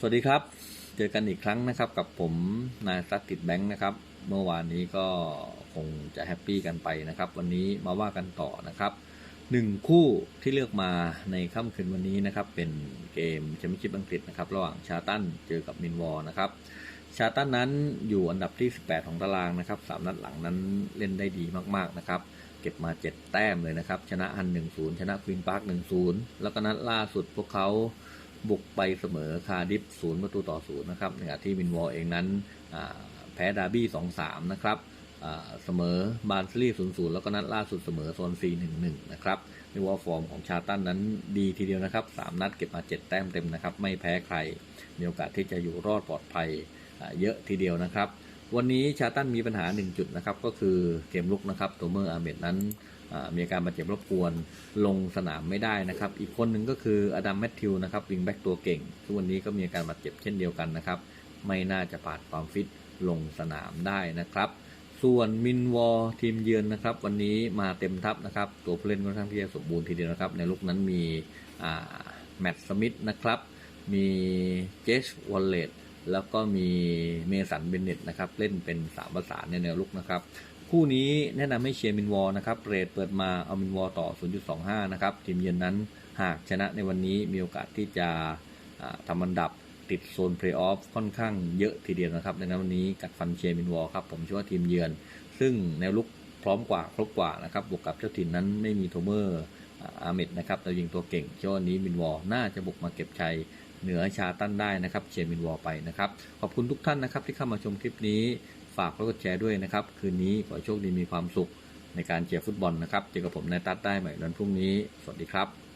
สวัสดีครับ เจอกันอีกครั้งนะครับกับผมนายซักติดแบงค์นะครับ เมื่อวานนี้ก็คงจะแฮปปี้กันไปนะครับ วันนี้มาว่ากันต่อนะครับหนึ่งคู่ที่เลือกมาในค่ำคืนวันนี้นะครับ เป็นเกมแชมเปี้ยนชิพอังกฤษนะครับระหว่างชาตันเจอกับมินวอร์นะครับชาตันนั้นอยู่อันดับที่ 18 ของตารางนะครับสามนัดหลังนั้นเล่นได้ดีมากๆนะครับ เก็บมา 7 แต้มเลยนะครับ ชนะฮัน1-0 ชนะควีนพาร์ค1-0 แล้วก็นัดล่าสุดพวกเขา บุกไปเสมอคาร์ดิฟศูนย์ประตูต่อศูนย์นะครับในขณะที่วินวอลเองนั้นแพ้ดาร์บี้สองสามนะครับเสมอบาร์นสลีศูนย์ศูนย์แล้วก็นัดล่าสุดเสมอโซนซีหนึ่งหนึ่งนะครับเรีวอลฟอร์มของชาตันนั้นดีทีเดียวนะครับสามนัดเก็บมาเจ็ดแต้มเต็มนะครับ ไม่แพ้ใคร มีโอกาสที่จะอยู่รอดปลอดภัยเยอะทีเดียวนะครับ วันนี้ชาตันมีปัญหา 1 จุดนะครับก็คือเกมลุกนะครับโตเมอร์อาเมดนั้นมีอาการบาดเจ็บรบกวนลงสนามไม่ได้นะครับ อีกคนหนึ่งก็คืออดัมแมทธิวนะครับวิงแบ็กตัวเก่งทุกวันนี้ก็มีอาการบาดเจ็บเช่นเดียวกันนะครับ ไม่น่าจะผ่านความฟิตลงสนามได้นะครับ ส่วนมินวอลทีมเยือนนะครับ วันนี้มาเต็มทัพนะครับ ตัวผู้เล่นค่อนข้างที่จะสมบูรณ์ทีเดียวนะครับ ในลุกนั้นมีแมตต์สมิธนะครับ มีเจสวอลเลต แล้วก็มีเมสันเบนเน็ตนะครับเล่นเป็นสามประสานในแนวลุกนะครับคู่นี้แนะนำให้เชียร์มินวอลนะครับเรทเปิดมาเอามินวอลต่อ 0.25 นะครับทีมเยือนนั้นหากชนะในวันนี้มีโอกาสที่จะทำอันดับติดโซนเพลย์ออฟค่อนข้างเยอะทีเดียวนะครับในนั้นวันนี้กัดฟันเชียร์มินวอลครับผมเชื่อว่าทีมเยือน ซึ่งแนวลุกพร้อมกว่าครบกว่านะครับบวกกับเจ้าถิ่นนั้นไม่มีโทเมอร์อาเมดนะครับเรายิงตัวเก่งเชื่อว่านี้มินวอลน่าจะบุกมาเก็บชัย เหนือชาตันได้นะครับเชียร์มินวอลไปนะครับ ขอบคุณทุกท่านนะครับที่เข้ามาชมคลิปนี้ฝากกดแชร์ด้วยนะครับ คืนนี้ขอโชคดีมีความสุขในการเชียร์ฟุตบอลนะครับเจอกับผมนายตัดได้ใหม่วันพรุ่งนี้ สวัสดีครับ